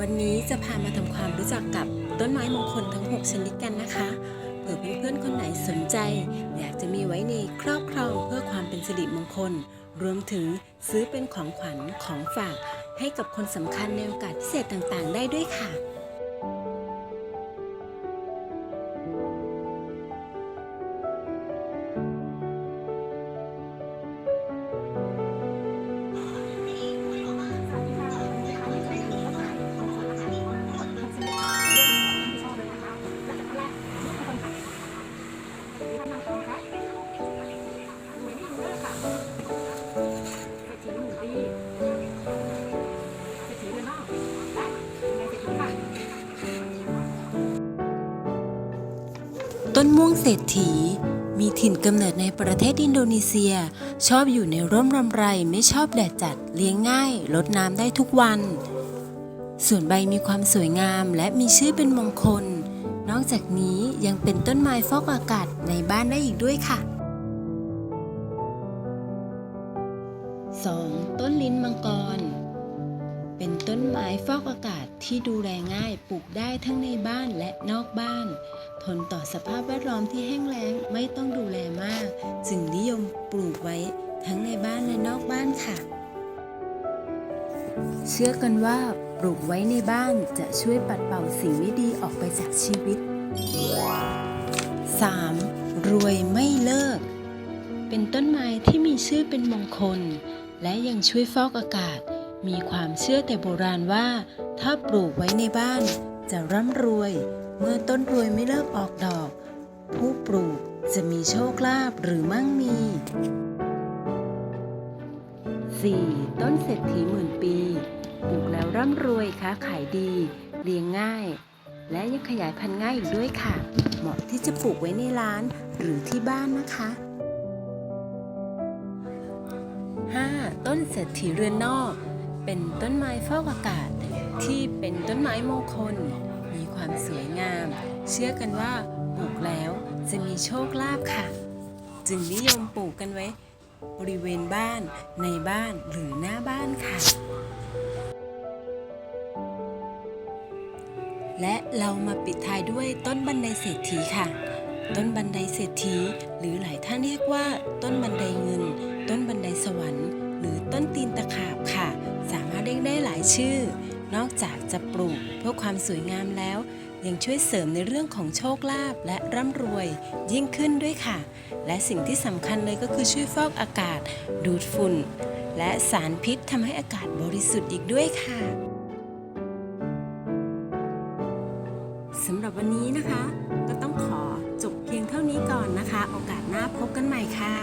วันนี้จะพามาทำความรู้จักกับต้นไม้มงคลทั้ง 6 ชนิดกันนะคะเผื่อเพื่อนๆคนไหนสนใจ อยากจะมีไว้ในครอบครองเพื่อความเป็นสิริมงคล รวมถึงซื้อเป็นของขวัญของฝาก ให้กับคนสำคัญในโอกาสพิเศษต่างๆ ได้ด้วยค่ะ ต้นม่วงเศรษฐี มีถิ่นกำเนิดในประเทศอินโดนีเซีย ชอบอยู่ในร่มรำไรไม่ชอบแดดจัดเลี้ยงง่ายลดน้ำได้ทุกวัน ส่วนใบมีความสวยงามและมีชื่อเป็นมงคล นอกจากนี้ยังเป็นต้นไม้ฟอกอากาศในบ้านได้อีกด้วยค่ะ 2. ต้นลิ้นมังกร เป็นต้นไม้ฟอกอากาศที่ดูแลง่ายปลูกได้ทั้งในบ้านและนอกบ้าน ทนต่อสภาพแวดล้อมที่แห้งแล้งไม่ต้องดูแลมาก จึงนิยมปลูกไว้ทั้งในบ้านและนอกบ้านค่ะ เชื่อกันว่าปลูกไว้ในบ้านจะช่วยปัดเป่าสิ่งไม่ดีออกไปจากชีวิต 3. รวยไม่เลิก เป็นต้นไม้ที่มีชื่อเป็นมงคล และยังช่วยฟอกอากาศ มีความเชื่อแต่โบราณว่า ถ้าปลูกไว้ในบ้าน จะร่ำรวย เมื่อต้นรวยไม่เลิกออกดอก ผู้ปลูกจะมีโชคลาภหรือมั่งมี 4. ต้นเศรษฐีหมื่นปี ปลูกแล้วร่ำรวยค้าขายดี เลี้ยงง่าย และยังขยายพันธุ์ง่ายอีกด้วยค่ะ เหมาะที่จะปลูกไว้ในร้านหรือที่บ้านนะคะ 5. ต้นเศรษฐีเรือนนอก เป็นต้นไม้ฟอกอากาศ ที่เป็นต้นไม้มงคล มีความสวยงาม เชื่อกันว่าปลูกแล้วจะมีโชคลาภค่ะ จึงนิยมปลูกกันไว้ บริเวณบ้านในบ้านหรือหน้าบ้านค่ะ และเรามาปิดท้ายด้วยต้นบันไดเศรษฐีค่ะ ต้นบันไดเศรษฐี หรือหลายท่านเรียกว่า ต้นบันไดเงิน ต้นบันไดสวรรค์ หรือต้นตีนตะขา ชื่อ นอกจากจะปลูกเพื่อความสวยงามแล้ว ยังช่วยเสริมในเรื่องของโชคลาภและร่ำรวยยิ่งขึ้นด้วยค่ะ และสิ่งที่สำคัญเลยก็คือช่วยฟอกอากาศ ดูดฝุ่น และสารพิษทำให้อากาศบริสุทธิ์อีกด้วยค่ะสำหรับวันนี้นะคะ ก็ต้องขอจบเพียงเท่านี้ก่อนนะคะ โอกาสหน้าพบกันใหม่ค่ะ